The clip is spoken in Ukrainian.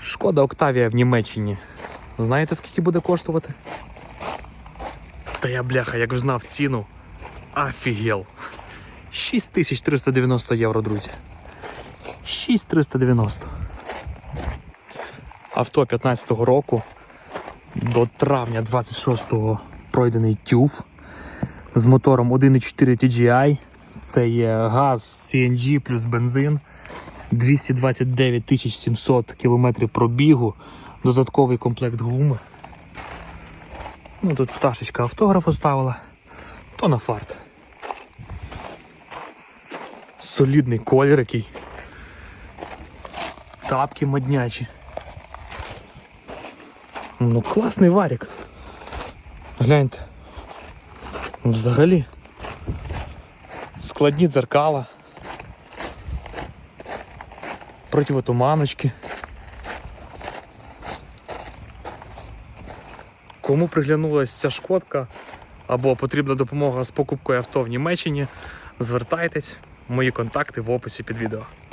Шкода Октавія в Німеччині. Знаєте, скільки буде коштувати? Та я бляха, як знав ціну. Офігел. 6390 євро, друзі. 6390. Авто 15-го року до травня 26-го пройдений TÜV з мотором 1.4 TGI. Це є газ, CNG плюс бензин. 229 700 км пробігу, додатковий комплект гуми. Ну, тут пташечка автограф оставила, то на фарт. Солідний колір який. Тапки моднячі. Ну, класний варік. Гляньте. Взагалі. Складні дзеркала. Противотуманочки. Кому приглянулася ця шкодка або потрібна допомога з покупкою авто в Німеччині, звертайтесь. Мої контакти в описі під відео.